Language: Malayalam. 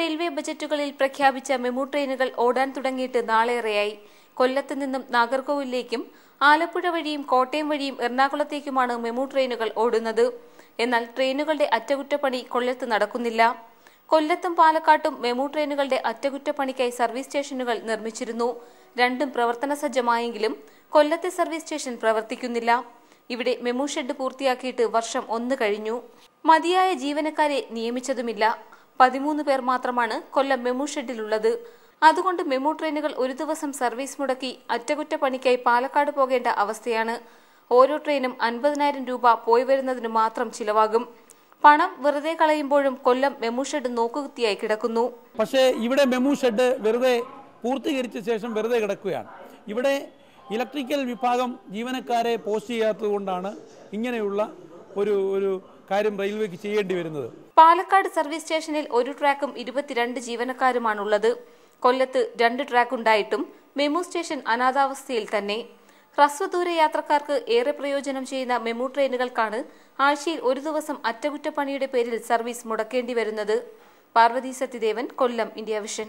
റെയിൽവേ ബജറ്റുകളിൽ പ്രഖ്യാപിച്ച മെമു ട്രെയിനുകൾ ഓടാൻ തുടങ്ങിയിട്ട് നാളേറെയായി. കൊല്ലത്ത് നിന്നും നാഗർകോവിലേക്കും ആലപ്പുഴ വഴിയും കോട്ടയം വഴിയും എറണാകുളത്തേക്കുമാണ് മെമു ട്രെയിനുകൾ ഓടുന്നത്. എന്നാൽ ട്രെയിനുകളുടെ അറ്റകുറ്റപ്പണി കൊല്ലത്ത് നടക്കുന്നില്ല. കൊല്ലത്തും പാലക്കാട്ടും മെമു ട്രെയിനുകളുടെ അറ്റകുറ്റപ്പണിക്കായി സർവീസ് സ്റ്റേഷനുകൾ നിർമ്മിച്ചിരുന്നു. രണ്ടും പ്രവർത്തന സജ്ജമായെങ്കിലും കൊല്ലത്തെ സർവീസ് സ്റ്റേഷൻ പ്രവർത്തിക്കുന്നില്ല. ഇവിടെ മെമു ഷെഡ് പൂർത്തിയാക്കിയിട്ട് വർഷം ഒന്ന് കഴിഞ്ഞു. മതിയായ ജീവനക്കാരെ നിയമിച്ചതുമില്ല. പതിമൂന്ന് പേർ മാത്രമാണ് കൊല്ലം മെമു ഷെഡിലുള്ളത്. അതുകൊണ്ട് മെമു ട്രെയിനുകൾ ഒരു ദിവസം സർവീസ് മുടക്കി അറ്റകുറ്റപ്പണിക്കായി പാലക്കാട് പോകേണ്ട അവസ്ഥയാണ്. ഓരോ ട്രെയിനും അൻപതിനായിരം രൂപ പോയി വരുന്നതിന് മാത്രം ചിലവാകും. പണം വെറുതെ കളയുമ്പോഴും കൊല്ലം മെമു ഷെഡ് നോക്കുകുത്തിയായി കിടക്കുന്നു. പക്ഷേ ഇവിടെ മെമു ഷെഡ് വെറുതെ പൂർത്തീകരിച്ച ശേഷം വെറുതെ കിടക്കുകയാണ്. ഇവിടെ ഇലക്ട്രിക്കൽ വിഭാഗം ജീവനക്കാരെ പോസ്റ്റ് ചെയ്യാത്തത് കൊണ്ടാണ് ഇങ്ങനെയുള്ള ഒരു ഒരു കാര്യം റെയിൽവേക്ക് ചെയ്യേണ്ടി വരുന്നത്. പാലക്കാട് സർവീസ് സ്റ്റേഷനിൽ ഒരു ട്രാക്കും ഇരുപത്തിരണ്ട് ജീവനക്കാരുമാണുള്ളത്. കൊല്ലത്ത് രണ്ട് ട്രാക്ക് ഉണ്ടായിട്ടും മെമു സ്റ്റേഷൻ അനാഥാവസ്ഥയിൽ തന്നെ. ഹ്രസ്വദൂര യാത്രക്കാർക്ക് ഏറെ പ്രയോജനം ചെയ്യുന്ന മെമു ട്രെയിനുകൾക്കാണ് ആഴ്ചയിൽ ഒരു ദിവസം അറ്റകുറ്റപ്പണിയുടെ പേരിൽ സർവീസ് മുടക്കേണ്ടി വരുന്നത്. Parvathy Sathyadevan Kollam India Vision.